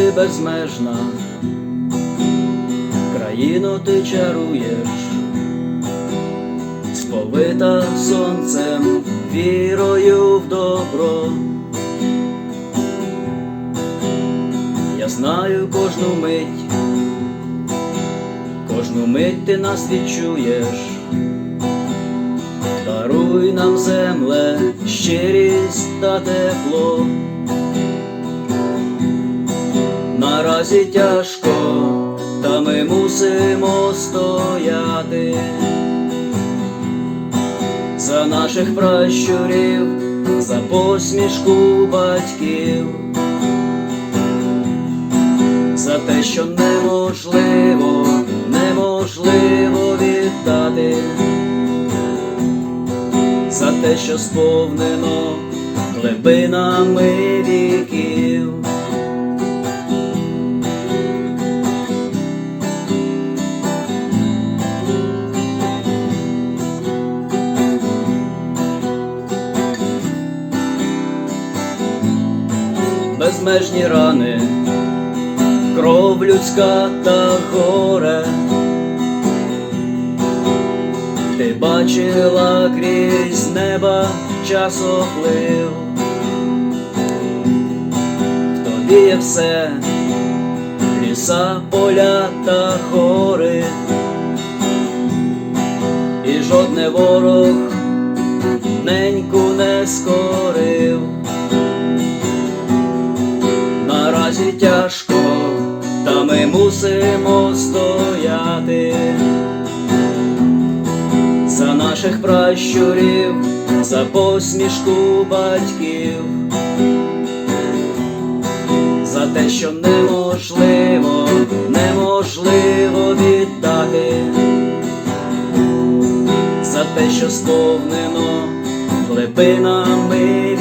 безмежна, країну ти чаруєш, сповита сонцем, вірою в добро. Я знаю кожну мить, кожну мить ти нас відчуєш. Даруй нам земле, щирість та тепло. Наразі тяжко, та ми мусимо стояти. За наших пращурів, за посмішку батьків, за те, що неможливо, неможливо віддати. За те, що сповнено глибинами Безмежні рани, кров людська та горе. Ти бачила крізь неба часоплив, в тобі є все, ліса, поля та гори, і жодне ворог неньку не скорив. Наразі тяжко, та ми мусимо стояти. За наших пращурів, за посмішку батьків, за те, що неможливо, неможливо віддати, за те, що сповнено глибинами